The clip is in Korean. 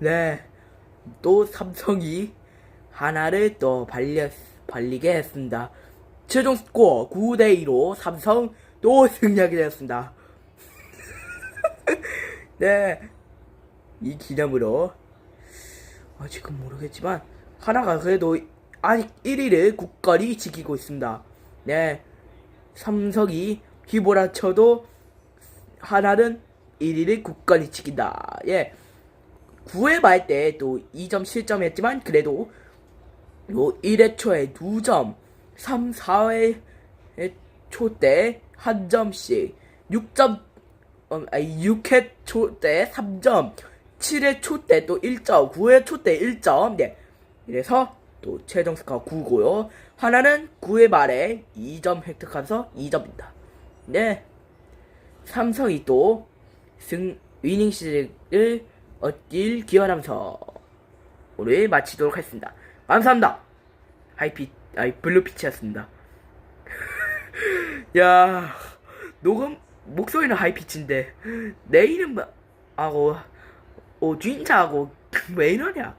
네. 또 삼성이 하나를 또 발렸, 발리게 했습니다. 최종 스코어 9대2로 삼성 또 승리하게 되었습니다. 네. 이 기념으로, 아직은 모르겠지만, 하나가 그래도 아직 1위를 굳건히 지키고 있습니다. 네. 삼성이 휘몰아쳐도 하나는 1위를 굳건히 지킨다. 예. 9회 말 때 또 2점 실점했지만 그래도 요 1회 초에 2점, 3, 4회 초 때 한 점씩, 6점, 음, 아니 6회 초 때 3점, 7회 초 때 또 1점, 9회 초 때 1점, 네. 이래서 또 최종 스코어 9고요. 하나는 9회 말에 2점 획득하면서 2점입니다. 네. 삼성이 또 승, 위닝 시즌을 얻길 기원하면서 오늘 마치도록 하겠습니다. 감사합니다. 하이피, 아이, 블루피치였습니다. 야, 녹음, 목소리는 하이피치인데, 내 이름하고, 어, 주인자하고, 왜 이러냐.